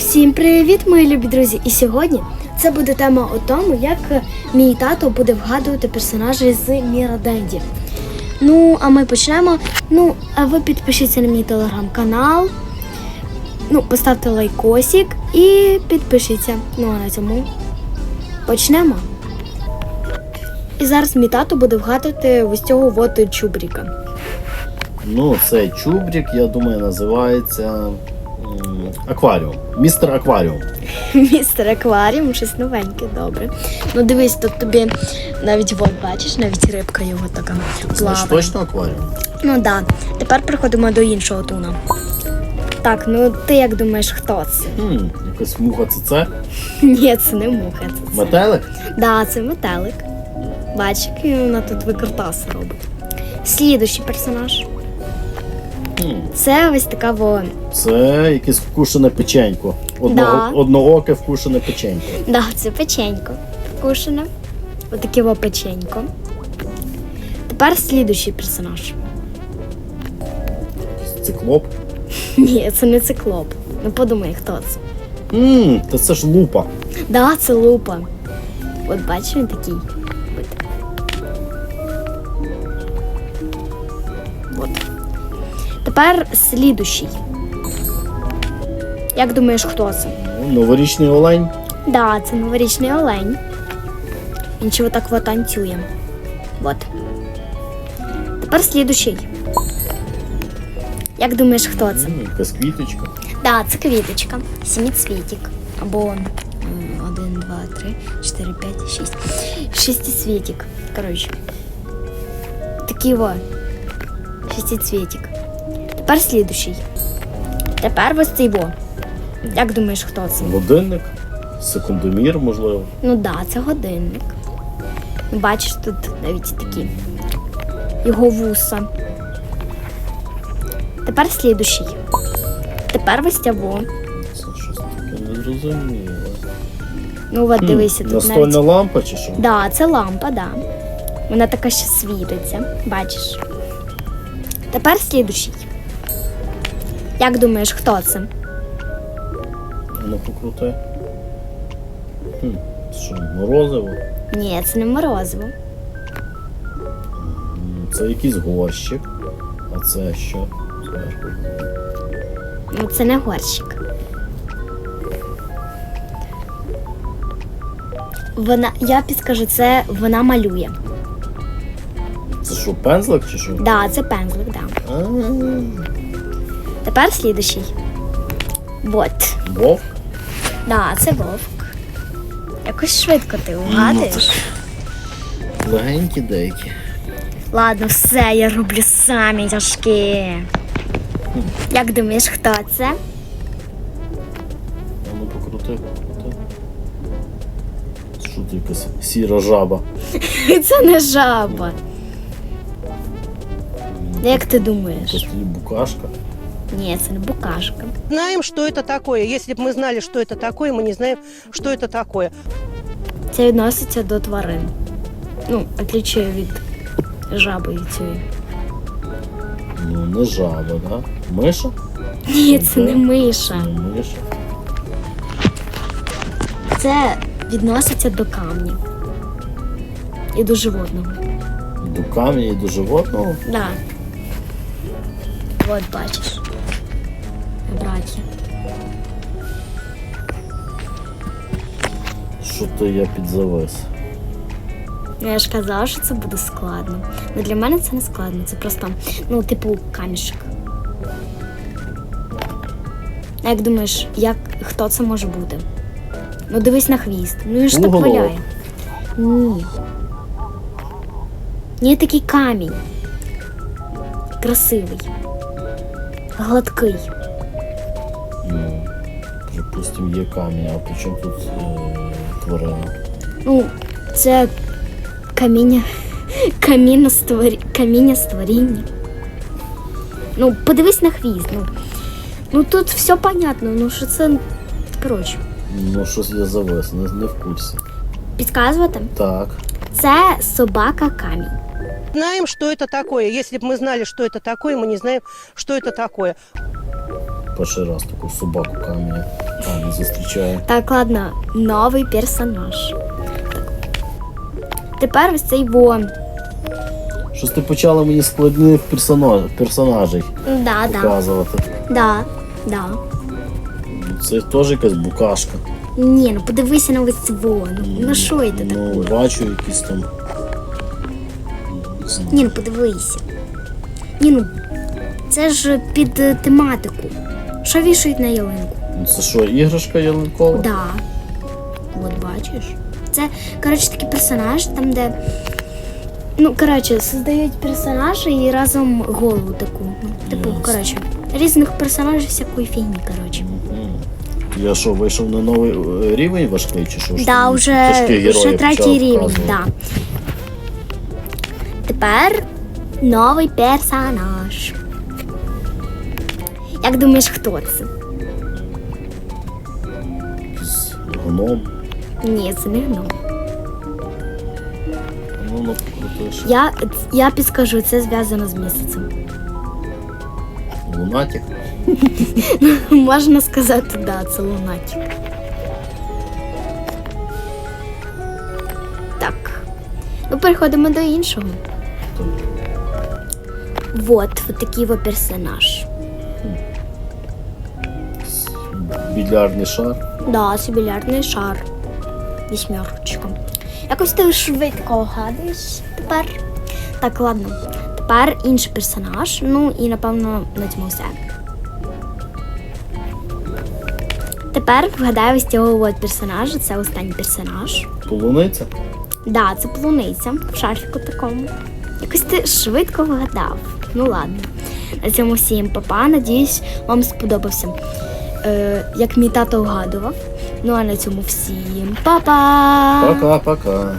Всім привіт, мої любі друзі! І сьогодні це буде тема у тому, як мій тато буде вгадувати персонажі з Міроденді. Ну, а ми почнемо. Ну, а ви підпишіться на мій телеграм-канал. Ну, поставте лайкосик і підпишіться. Ну а на цьому почнемо. І зараз мій тато буде вгадувати ось цього от чубріка. Ну, цей чубрік, я думаю, називається акваріум. Містер акваріум. Містер акваріум, щось новеньке, добре. Ну дивись, тут тобі навіть от бачиш, навіть рибка його така Це ж точно акваріум? Ну так. Да. Тепер переходимо до іншого туна. Так, ну ти як думаєш, хто це? Хм, якась муха це це? Ні, це не муха, це це. Метелик? Да, це метелик. Бач, який вона тут викрутаси робить. Слідущий персонаж. Це ось така во. це якесь вкушене печенько. Одного, Да. Однооке вкушене печенько. Да, це печенько. Вкушене. Отаке во печенько. Тепер слідущий персонаж. Циклоп. Ні, це не циклоп. Ну подумай, хто це. Ммм, та це ж лупа. Да, це лупа. От бачиш, він такий. От. От. Тепер слідущий. Як думаєш, хто це? Ну, Новорічний олень. Да, це новорічний олень. Він чого так вот танцює. Вот. Тепер слідущий. Як думаєш, хто це? М, Якась квіточка. Да, це квіточка. Сіміцвітік. Або м, один, два, три, чотири, п'ять, шість. Шестицвітік. Коротше. Такий во. Шестицвітік. Тепер слідущий. Тепер ось цей во. Як думаєш, хто це? Годинник. Секундомір, можливо. Ну да, це годинник. Бачиш, тут навіть такі його вуса. Тепер слідущий. Тепер ось ця во. Це щось таке незрозуміле. Ну от дивися, тут Настольна навіть. лампа чи що? Да, це лампа, да. Вона така ще світиться, бачиш. Тепер слідущий. Як думаєш, хто це? Ну покрути. Хм, це що, морозиво? Ні, це не морозиво. Це якийсь горщик. А це що? Зверху. Ну, це не горщик. Вона, я підскажу, це вона малює. Це що, пензлик чи що? Да, це пензлик, да. А, Тепер слідущий. Вот. Вовк? Да, це вовк. Якось швидко ти угадуєш. Легенькі деякі. Ладно, все, я роблю самі тяжкі. Як думаєш, хто це? А ну покрути, покрути. Що це якась сіра жаба? Це не жаба. Як ти думаєш? Тоді букашка. Ні, це не букашка. знаем, что это такое. Если бы мы знали, что это такое, мы не знаем, что это такое. Це відноситься до тварин. Ну, отлічує від жаби і цієї. Ну, не жаба, да? Миша? Ні, це не миша. Не миша. Це відноситься до камня. І до животного. До камня і до животного. Да. От бачиш. Браття. Що то я підзавис? Ну, Я ж казала, що це буде складно. Ну для мене це не складно, це просто, ну, типу, камішек. А як думаєш, як, хто це може бути? Ну дивись на хвіст. Ну він ж так Уголок. валяє. Ні. Ні, такий камінь. Красивий. Гладкий. Ну, припустим, є камінь, а при чому тут е, тварина? Ну, це каміння. Каміння створі... каміння створіння. Ну, подивись на хвіст. Ну, ну тут все понятно, ну що це. Коротше, Ну, щось я завис, не, не в курсі. підказувати. Так. Це собака камінь. Знаем, что это такое. Если бы мы знали, что это такое, мы не знаем, что это такое. Перший раз таку собаку камінь камінь зустрічаю. Так, ладно, новий персонаж. Так. Тепер ось цей вон. Щось ти почала мені складних персонаж, персонажей Да, да. показувати. Да, да. Це теж якась букашка. Ні, ну подивися на ось цього. Ну, ну що це Ну, таке? бачу якісь там. не знаю. Ні, ну подивися. Ні, ну це ж під е, тематику. Що вішають на ялинку? Ну, Це що, іграшка ялинкова? Да. От бачиш. Це, коротше, такий персонаж, там, де. Ну, коротше, создають персонажа і разом голову таку. Типу, Ясно. коротше, різних персонажів всякої фігні, коротше. Я що, вийшов на новий е, рівень важкий чи що? Да, вже, вже третій рівень, показувати? да. Тепер новий персонаж. Як думаєш, хто це? Якийсь Гном. Ні, це не гном. Ну, ну, крутиш. Я, я підскажу, це зв'язано з місяцем. Лунатик. Можна сказати, да, це лунатик. Так. Ну, переходимо до іншого. Вот, вот такий персонаж. Більярдний шар. Да, це більярдний шар. Вісьмерочка. Якось ти швидко гадаєш тепер. Так, ладно. Тепер інший персонаж. Ну і напевно на цьому все. Тепер вгадаю ось цього от персонажа. Це останній персонаж. Полуниця. Да, це полуниця в шарфіку такому. Якось ти швидко вгадав. Ну ладно. На цьому всім папа. Надіюсь, вам сподобався. Е, як мій тато вгадував. Ну а на цьому всім па-па! Пока-пока.